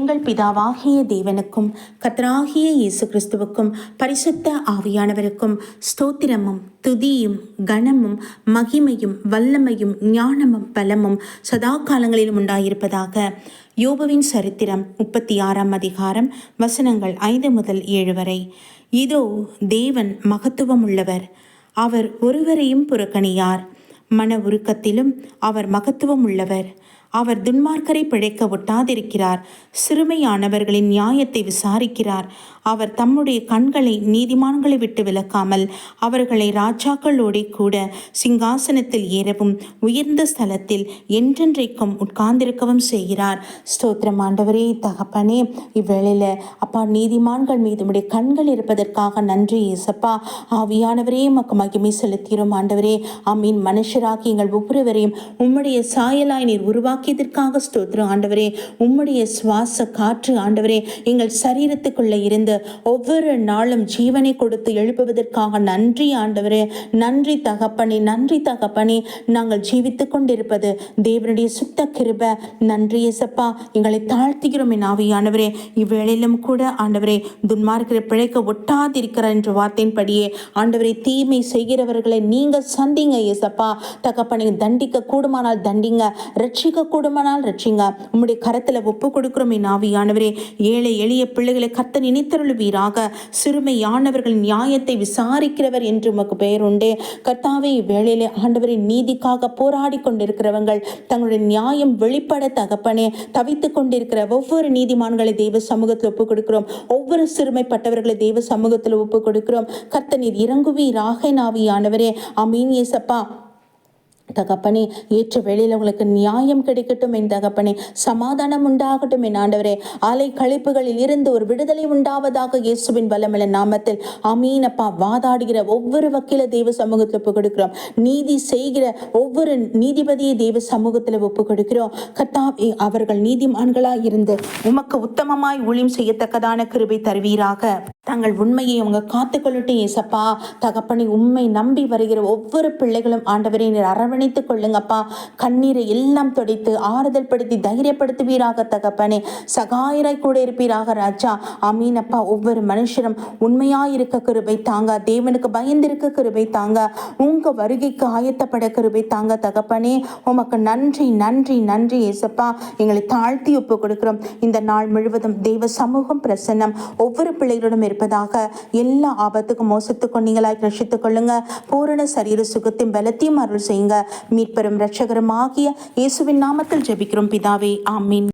எங்கள் பிதாவாகிய தேவனுக்கும் கத்தராகிய இயேசு கிறிஸ்துவுக்கும் பரிசுத்த ஆவியானவருக்கும் ஸ்தோத்திரமும் துதியும் கனமும் மகிமையும் வல்லமையும் ஞானமும் பலமும் சதா காலங்களிலும் உண்டாயிருப்பதாக யோபுவின் சரித்திரம் முப்பத்தி ஆறாம் அதிகாரம் வசனங்கள் ஐந்து முதல் ஏழு வரை. இதோ தேவன் மகத்துவம் உள்ளவர் அவர் ஒருவரையும் புறக்கணியார். மன உருக்கத்திலும் அவர் மகத்துவம் உள்ளவர் அவர் துன்மார்க்கரை பிழைக்க ஒட்டாதிருக்கிறார். சிறுமையானவர்களின் நியாயத்தை விசாரிக்கிறார். அவர் தம்முடைய கண்களை நீதிமான்களை விட்டு விலக்காமல் அவர்களை ராஜாக்களோடே கூட சிங்காசனத்தில் ஏறவும் உயர்ந்த ஸ்தலத்தில் என்றென்றைக்கும் உட்கார்ந்திருக்கவும் செய்கிறார். ஸ்தோத்திரம் ஆண்டவரே தகப்பனே இவ்வேளையில் அப்பா நீதிமான்கள் மீது உடைய கண்கள் இருப்பதற்காக நன்றி இயேசப்பா ஆவியானவரே மக்கு மகிமை செலுத்திடும் ஆண்டவரே. அம்மீன் மனுஷராகி எங்கள் ஒவ்வொருவரையும் உம்முடைய சாயலாய் நீர் உருவாக்கியதற்காக ஸ்தோத்திரம். ஆண்டவரே உம்முடைய சுவாச காற்று ஆண்டவரே எங்கள் சரீரத்துக்குள்ளே இருந்து ஒவ்வொரு நாளும் ஜீவனை கொடுத்து எழுப்புவதற்காக நன்றி ஆண்டவரே நன்றி தகப்பனே நன்றி தகப்பனே. நாங்கள் ஜீவித்து கொண்டிருப்பது தேவனுடைய சுத்த கிருப. நன்றி எசப்பா எங்களை தாழ்த்துகிறோம் என் ஆவியானவரே. இவ்வேளையிலும் கூட ஆண்டவரே துன்மார்க்கிற பிழைக்க ஒட்டாதிருக்கிறார் என்ற வார்த்தையின்படியே ஆண்டவரே தீமை செய்கிறவர்களை நீங்க சந்திங்க எசப்பா தகப்பனை தண்டிக்க கூடுமானால் தண்டிங்க ரட்சிக்க கொடுமனால் ரட்சிங்க. உம்முடைய கரத்தில் ஒப்பு கொடுக்கிறோம் என் ஆவியானவரே. ஏழை எளிய பிள்ளைகளை கத்த நினைத்தருளுவீராக. சிறுமையானவர்களின் நியாயத்தை விசாரிக்கிறவர் என்று உமக்கு பெயர் உண்டே. கர்த்தாவே இவ்வேளையிலே ஆண்டவரின் நீதிக்காக போராடி கொண்டிருக்கிறவங்கள் தங்களுடைய நியாயம் வெளிப்பட தகப்பனே. தவித்துக் கொண்டிருக்கிற ஒவ்வொரு நீதிமான்களை தெய்வ சமூகத்தில் ஒப்பு கொடுக்கிறோம். ஒவ்வொரு சிறுமைப்பட்டவர்களை தெய்வ சமூகத்தில் ஒப்புக் கொடுக்கிறோம். கர்த்த நீர் இறங்குவீராக நாவியானவரே அமீன் ஏசப்பா தகப்பனே ஏற்ற வேளையில் உங்களுக்கு நியாயம் கிடைக்கட்டும் என் தகப்பனே. சமாதானம் உண்டாகட்டும் என் ஆண்டவரே. அலை கழிப்புகளில் இருந்து ஒரு விடுதலை உண்டாவதாக இயேசுவின் வல்லமல நாமத்தில் அமீனப்பா வாதாடுகிற ஒவ்வொரு வக்கீல தெய்வ சமூகத்தில் ஒப்பு கொடுக்கிறோம் நீதி செய்கிற ஒவ்வொரு நீதிபதியை தெய்வ சமூகத்தில் ஒப்பு கொடுக்கிறோம் கத்தா அவர்கள் நீதிமான்களாய் இருந்து உமக்கு உத்தமமாய் ஊழியம் செய்யத்தக்கதான கிருபை தருவீராக. தங்கள் உண்மையை அவங்க காத்துக்கொள்ளட்டும் ஏசப்பா தகப்பனை உண்மை நம்பி வருகிற ஒவ்வொரு பிள்ளைகளும் ஆண்டவரை அரவணை அரவணைத்துக் கொள்ளுங்கப்பா. கண்ணீரை எல்லாம் துடைத்து ஆறுதல் படுத்தி தைரியப்படுத்துவீராக தகப்பனே. சகாயராய் கூட இருப்பீராக ராஜா. அமீனப்பா ஒவ்வொரு மனுஷரும் உண்மையாய் இருக்க கிருபை தாங்க. தேவனுக்கு பயந்திருக்க கிருபை தாங்க. உங்க வருகைக்கு ஆயத்தப்பட கிருபை தாங்க தகப்பனே. உமக்கு நன்றி நன்றி நன்றி ஏசப்பா எங்களை தாழ்த்தி ஒப்பு கொடுக்கிறோம். இந்த நாள் முழுவதும் தெய்வ சமூகம் பிரசன்னம் ஒவ்வொரு பிள்ளைகளிடம் இருப்பதாக எல்லா ஆபத்துக்கும் மோசத்துக்கும் நீங்களாய் ரட்சித்துக் கொள்ளுங்க. பூரண சரீர சுகத்தையும் பலத்தையும் அருள் செய்யுங்க. மீட்பெரும் இரட்சகரும் ஆகிய இயேசுவின் நாமத்தில் ஜெபிக்கிறோம். பிதாவே ஆமீன்.